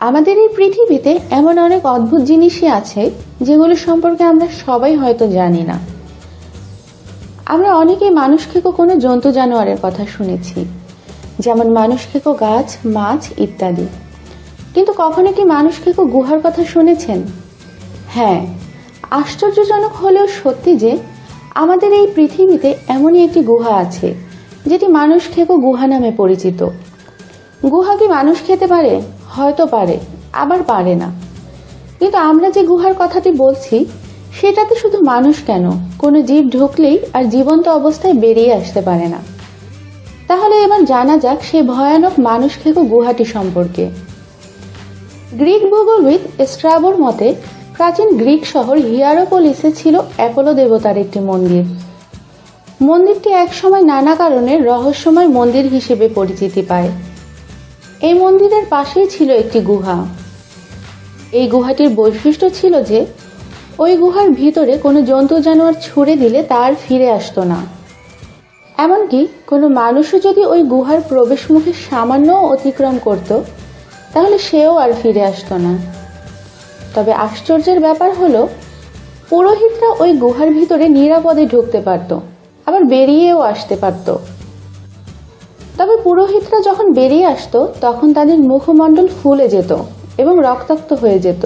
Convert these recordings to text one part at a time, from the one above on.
আমাদের এই পৃথিবীতে এমন অনেক অদ্ভুত জিনিসই আছে, যেগুলো সম্পর্কে আমরা সবাই হয়তো জানি না। আমরা অনেকেই মানুষ খেকো কোনো জন্তু জানোয়ারের কথা শুনেছি, যেমন মানুষ খেকো গাছ, মাছ ইত্যাদি। কিন্তু কখনো কি মানুষ খেকো গুহার কথা শুনেছেন? হ্যাঁ আশ্চর্যজনক হলেও সত্যি যে, আমাদের এই পৃথিবীতে এমনই একটি গুহা আছে, যেটি মানুষ খেকো গুহা নামে পরিচিত। গুহা কি মানুষ খেতে পারে? হয়তো পারে, আবার পারে না। কিন্তু আমরা যে গুহার কথাটি বলছি, সেটাতে শুধু মানুষ কেন? কোনো জীব ঢুকলেই আর জীবন্ত অবস্থায় বেরিয়ে আসতে পারে না। তাহলে এবার জানা যাক সেই ভয়ানক মানুষ খেকো গুহাটি সম্পর্কে। গ্রিক ভূগোলবিদ স্ট্রাবোর মতে, প্রাচীন গ্রিক শহর হিয়ারোপোলিসে ছিল অ্যাপোলো দেবতার একটি মন্দির। মন্দিরটি একসময় নানা কারণে রহস্যময় মন্দির হিসেবে পরিচিতি পায়। এই মন্দিরের পাশেই ছিল একটি গুহা। এই গুহাটির বৈশিষ্ট্য ছিল যে, ওই গুহার ভিতরে কোনো জন্তু জানোয়ার ছুঁড়ে দিলে তার ফিরে আসতো না। এমনকি কোনো মানুষও যদি ওই গুহার প্রবেশ মুখে সামান্য অতিক্রম করত, তাহলে সেও আর ফিরে আসতো না। তবে আশ্চর্যের ব্যাপার হলো, পুরোহিতরা ওই গুহার ভিতরে নিরাপদে ঢুকতে পারত, আবার বেরিয়েও আসতে পারত। তবে পুরোহিতরা যখন বেরিয়ে আসতো, তখন তাদের মুখমণ্ডল ফুলে যেত এবং রক্তাক্ত হয়ে যেত।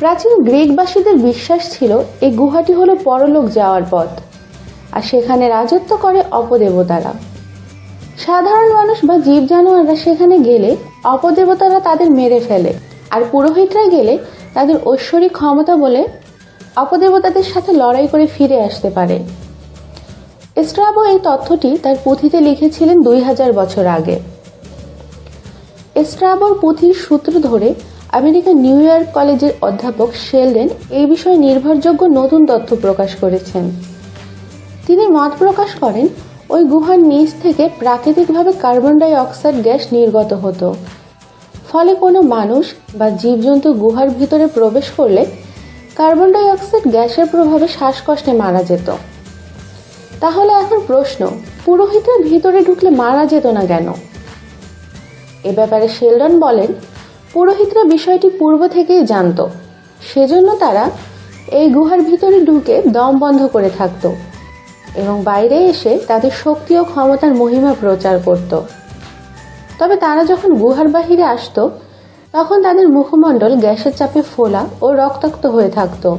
প্রাচীন গ্রিকবাসীদের বিশ্বাস ছিল, এই গুহাটি হলো পরলোক যাওয়ার পথ, আর সেখানে রাজত্ব করে অপদেবতারা। সাধারণ মানুষ বা জীব জানোয়াররা সেখানে গেলে অপদেবতারা তাদের মেরে ফেলে, আর পুরোহিতরা গেলে তাদের ঐশ্বরিক ক্ষমতা বলে অপদেবতাদের সাথে লড়াই করে ফিরে আসতে পারে। স্ট্রাবো এই তথ্যটি তার পুঁথিতে লিখেছিলেন দুই হাজার বছর আগে। স্ট্রাবোর পুঁথির সূত্র ধরে আমেরিকার নিউ ইয়র্ক কলেজের অধ্যাপক শেলডেন এই বিষয়ে নির্ভরযোগ্য নতুন তথ্য প্রকাশ করেছেন। তিনি মত প্রকাশ করেন, ওই গুহার নিচ থেকে প্রাকৃতিকভাবে কার্বন ডাই অক্সাইড গ্যাস নির্গত হতো। ফলে কোনো মানুষ বা জীবজন্তু গুহার ভিতরে প্রবেশ করলে কার্বন ডাই অক্সাইড গ্যাসের প্রভাবে শ্বাসকষ্টে মারা যেত। তাহলে এখন প্রশ্ন, পুরোহিতের ভিতরে ঢুকলে মারা যেত না কেন? এ ব্যাপারে শেলডন বলেন, পুরোহিতরা বিষয়টি পূর্ব থেকেই জানত। সেজন্য তারা এই গুহার ভিতরে ঢুকে দম বন্ধ করে থাকতো এবং বাইরে এসে তাদের শক্তি ও ক্ষমতার মহিমা প্রচার করত। তবে তারা যখন গুহার বাহিরে আসতো, তখন তাদের মুখমণ্ডল গ্যাসের চাপে ফোলা ও রক্তাক্ত হয়ে থাকতো।